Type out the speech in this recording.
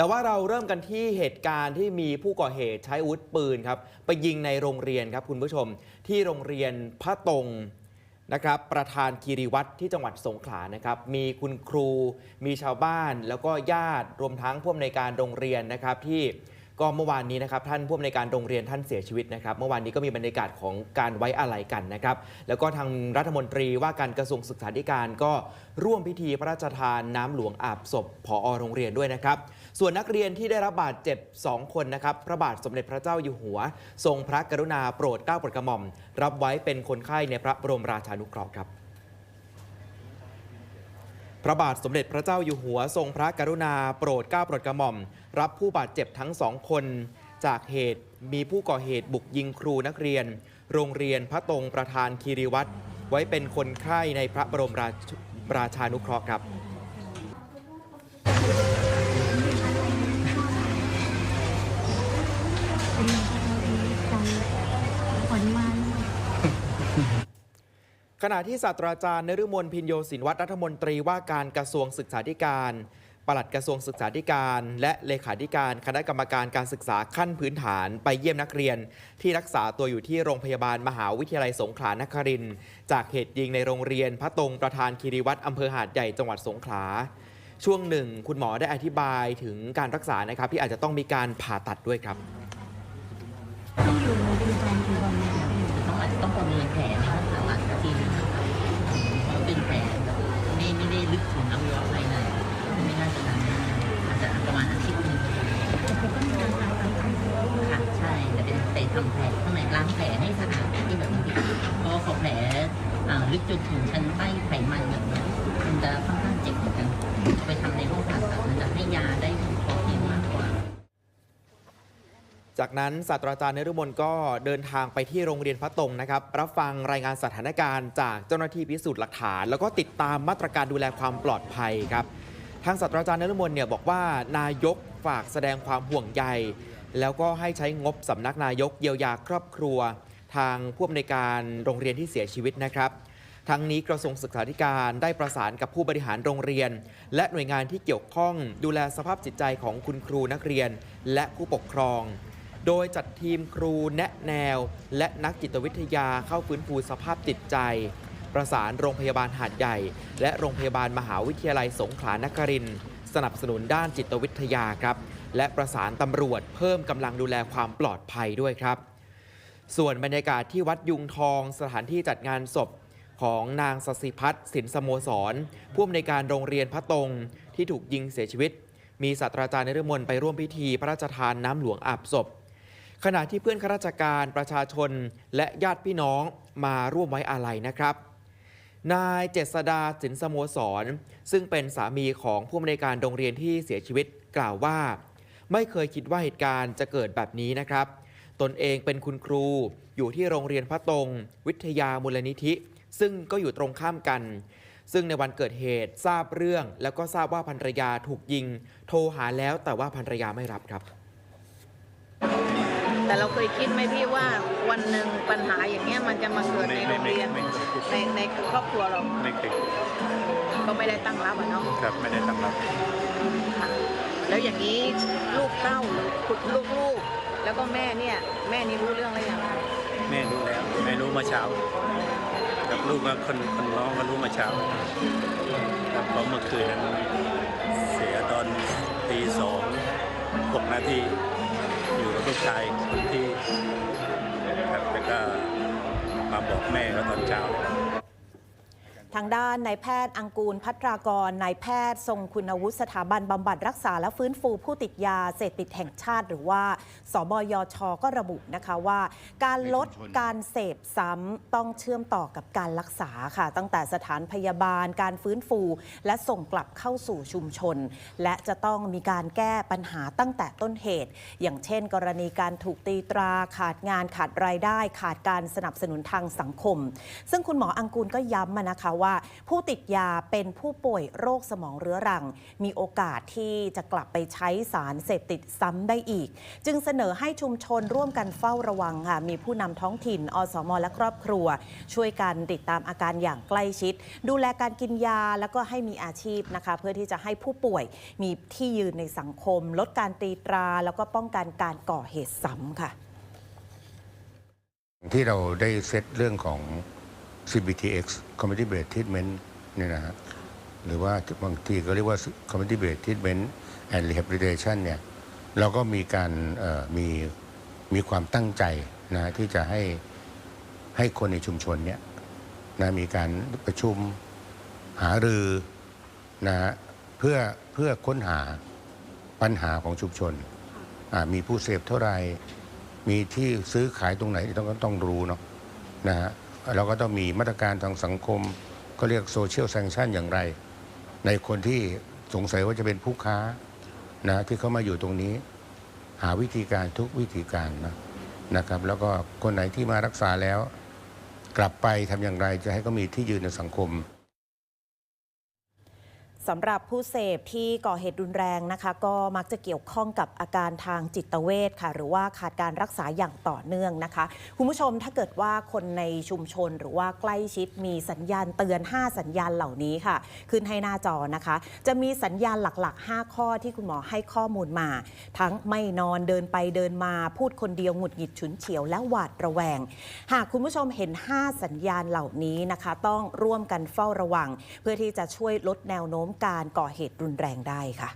แต่ว่าเราเริ่มกันที่เหตุการณ์ที่มีผู้ก่อเหตุใช้อาวุธปืนครับไปยิงในโรงเรียนครับคุณผู้ชม ที่โรงเรียนพระตรงนะครับประธานคีรีวัตรที่จังหวัดสงขลานะครับมีคุณครู มีชาวบ้านแล้วก็ญาติรวมทั้งผู้อำนวยการโรงเรียนนะครับที่ ก็เมื่อวานนี้นะครับท่านผู้อำนวยการโรงเรียนท่านเสียชีวิตนะครับ เมื่อวานนี้ก็มีบรรยากาศของการไว้อาลัยกันนะครับ แล้วก็ทางรัฐมนตรีว่าการกระทรวงศึกษาธิการก็ร่วมพิธีพระราชทานน้ำหลวงอาบศพผอโรงเรียนด้วยนะครับ ส่วนนักเรียนที่ได้รับบาดเจ็บ 2 คนนะครับ พระบาทสมเด็จพระเจ้าอยู่หัว ทรงพระกรุณาโปรดเกล้าโปรดกระหม่อม รับไว้เป็นคนไข้ในพระบรมราชานุเคราะห์ครับพระบาทสมเด็จพระเจ้าอยู่หัวทรงพระกรุณาโปรดเกล้าโปรดกระหม่อม รับผู้บาดเจ็บทั้งสองคน จากเหตุมีผู้ก่อเหตุบุกยิงครูนักเรียน โรงเรียนพระตรงประธานคีรีวัตรไว้เป็นคนไข้ในพระบรมราชราชานุเคราะห์ครับขณะที่ศาสตราจารย์นฤมลพินโยศินวัตรรัฐมนตรีว่าการกระทรวงศึกษาธิการ ปลัดกระทรวงศึกษาธิการ และเลขาธิการคณะกรรมการการศึกษาขั้นพื้นฐานไปเยี่ยมนักเรียน ที่รักษาตัวอยู่ที่โรงพยาบาลมหาวิทยาลัยสงขลานครินจากเหตุยิงในโรงเรียนพระตรงประธานคีรีวัตรอำเภอหาดใหญ่จังหวัดสงขลาช่วงหนึ่ง คุณหมอได้อธิบายถึงการรักษานะครับที่อาจจะต้องมีการผ่าตัดด้วยครับ นล้างแผลให้สะอาดที่แบบนี้เพราะว่าพอแผลอ่าลึกจนถึงชั้นใต้ไขมันแบบนี้มันจะค่อนข้างเจ็บเหมือนกันไปทำในห้องผ่าตัดมันจะให้ยาได้พอเพียงมากกว่า จากนั้นศาสตราจารย์นฤมลก็เดินทางไปที่โรงเรียนพระตรงนะครับ รับฟังรายงานสถานการณ์จากเจ้าหน้าที่พิสูจน์หลักฐาน แล้วก็ติดตามมาตรการดูแลความปลอดภัยครับทางศาสตราจารย์นฤมลเนี่ยบอกว่านายกฝากแสดงความห่วงใย แล้วก็ให้ใช้งบสำนักนายกเยียวยาครอบครัว ทางผู้อำนวยการโรงเรียนที่เสียชีวิตนะครับ ทั้งนี้กระทรวงศึกษาธิการได้ประสานกับผู้บริหารโรงเรียน และหน่วยงานที่เกี่ยวข้องดูแลสภาพจิตใจของคุณครูนักเรียน และผู้ปกครอง โดยจัดทีมครูแนะแนว และนักจิตวิทยาเข้าฟื้นฟูสภาพจิตใจ ประสานโรงพยาบาลหาดใหญ่ และโรงพยาบาลมหาวิทยาลัยสงขลานครินทร์สนับสนุนด้านจิตวิทยาครับ และประสานตำรวจเพิ่มกำลังดูแลความปลอดภัยด้วยครับ ส่วนบรรยากาศที่วัดยุงทองสถานที่จัดงานศพของนางสศิพัฒน์สินสโมสร ผู้อำนวยการโรงเรียนพระตรงที่ถูกยิงเสียชีวิต มีศาสตราจารย์นฤมลไปร่วมพิธีพระราชทานน้ำหลวงอาบศพ ขณะที่เพื่อนข้าราชการประชาชนและญาติพี่น้องมาร่วมไว้อาลัยนะครับ นายเจษดาสินสโมสร ซึ่งเป็นสามีของผู้อำนวยการโรงเรียนที่เสียชีวิตกล่าวว่า ไม่เคยคิดว่าเหตุการณ์จะเกิดแบบนี้นะครับ ตนเองเป็นคุณครูอยู่ที่โรงเรียนพระตรง วิทยามูลนิธิ ซึ่งก็อยู่ตรงข้ามกัน ซึ่งในวันเกิดเหตุทราบเรื่อง แล้วก็ทราบว่าภรรยาถูกยิง โทรหาแล้วแต่ว่าภรรยาไม่รับครับ แต่เราเคยคิดไหมพี่ว่าวันหนึ่งปัญหาอย่างเงี้ยมันจะมาเกิดในโรงเรียนไม่ไม่ไม่ในในครอบครัวเราไม่เคยก็ไม่ได้ตั้งรับอะเนาะครับไม่ได้ตั้งรับ ค่ะ แล้วอย่างนี้ลูกเต้าหรือคุณลูกลูกแล้วก็แม่เนี่ย แม่นี่รู้เรื่องอะไรอย่างไรแม่รู้แล้วแม่รู้มาเช้ากับลูกก็คนคนน้องก็รู้มาเช้าครับเพราะเมื่อคืนนั้นเสียตอนตีสองหกนาทีอยู่กับลูกชายคนที่ครับแล้วก็มาบอกแม่ก็ตอนเช้า ทางด้านนายแพทย์อังกูลพัทรากรนายแพทย์ทรงคุณวุฒิสถาบันบำบัดรักษาและฟื้นฟูผู้ติดยาเสพติดแห่งชาติ หรือว่า สบยช ก็ระบุนะคะว่า การลดการเสพซ้ำต้องเชื่อมต่อกับการรักษาค่ะ ตั้งแต่สถานพยาบาลการฟื้นฟู และส่งกลับเข้าสู่ชุมชน และจะต้องมีการแก้ปัญหาตั้งแต่ต้นเหตุ อย่างเช่น กรณีการถูกตีตราขาดงานขาดรายได้ ขาดการสนับสนุนทางสังคม ซึ่งคุณหมออังกูลก็ย้ำมานะคะว่าผู้ติดยาเป็นผู้ป่วยโรคสมองเรื้อรัง มีโอกาสที่จะกลับไปใช้สารเสพติดซ้ำได้อีก จึงเสนอให้ชุมชนร่วมกันเฝ้าระวังค่ะมีผู้นำท้องถิ่น อสมและครอบครัว ช่วยกันติดตามอาการอย่างใกล้ชิด ดูแลการกินยาแล้วก็ให้มีอาชีพนะคะ เพื่อที่จะให้ผู้ป่วยมีที่ยืนในสังคม ลดการตีตรา แล้วก็ป้องกันการก่อเหตุซ้ำค่ะ ที่เราได้เซตเรื่องของ CBTX Community Based Treatment เนี่ยนะฮะหรือว่าบางทีก็เรียกว่า Community Based Treatment and Rehabilitation เนี่ยเราก็มีการมีมีความตั้งใจนะที่จะให้ให้คนในชุมชนเนี่ยนะมีการประชุมหารือนะฮะเพื่อเพื่อค้นหาปัญหาของชุมชน มีผู้เสพเท่าไหร่มีที่ซื้อขายตรงไหนต้องต้องรู้เนาะนะฮะ เราก็ต้องมีมาตรการทางสังคม ก็เรียกโซเชียลแซงชันอย่างไร ในคนที่สงสัยว่าจะเป็นผู้ค้านะที่เขามาอยู่ตรงนี้ หาวิธีการทุกวิธีการนะนะครับ แล้วก็คนไหนที่มารักษาแล้ว กลับไปทำอย่างไรจะให้เขามีที่ยืนในสังคม สำหรับผู้เสพที่ก่อเหตุรุนแรงนะคะ ก็มักจะเกี่ยวข้องกับอาการทางจิตเวชค่ะ หรือว่าขาดการรักษาอย่างต่อเนื่องนะคะ คุณผู้ชมถ้าเกิดว่าคนในชุมชนหรือว่าใกล้ชิดมีสัญญาณเตือน 5 สัญญาณเหล่านี้ค่ะ ขึ้นให้หน้าจอนะคะ จะมีสัญญาณหลัก ๆ 5 ข้อที่คุณหมอให้ข้อมูลมา ทั้งไม่นอนเดินไปเดินมาพูดคนเดียวหงุดหงิดฉุนเฉียวและหวาดระแวง หากคุณผู้ชมเห็น 5 สัญญาณเหล่านี้นะคะ ต้องร่วมกันเฝ้าระวัง เพื่อที่จะช่วยลดแนวโน้มการก่อเหตุรุนแรงได้ค่ะ